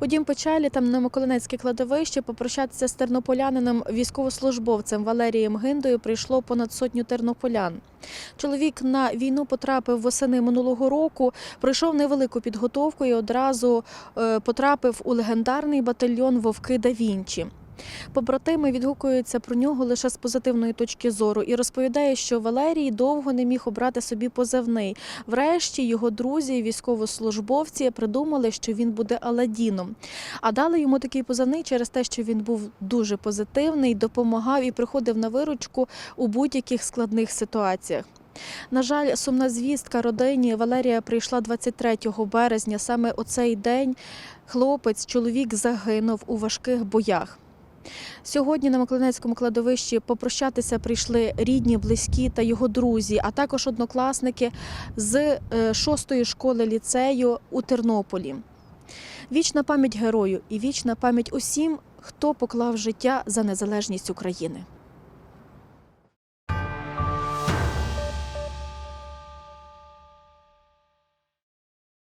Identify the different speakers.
Speaker 1: У дім печалі там на Миколинецьке кладовище попрощатися з тернополянином військовослужбовцем Валерієм Гиндою прийшло понад сотню тернополян. Чоловік на війну потрапив восени минулого року, пройшов невелику підготовку і одразу е, потрапив у легендарний батальйон Вовки да Вінчі. Побратими відгукуються про нього лише з позитивної точки зору і розповідає, що Валерій довго не міг обрати собі позивний. Врешті його друзі, військовослужбовці, придумали, що він буде Аладдіном. А дали йому такий позивний через те, що він був дуже позитивний, допомагав і приходив на виручку у будь-яких складних ситуаціях. На жаль, сумна звістка родині Валерія прийшла 23 березня. Саме у цей день хлопець, чоловік загинув у важких боях. Сьогодні на Миколинецькому кладовищі попрощатися прийшли рідні, близькі та його друзі, а також однокласники з е, шостої школи ліцею у Тернополі. Вічна пам'ять герою і вічна пам'ять усім, хто поклав життя за незалежність України.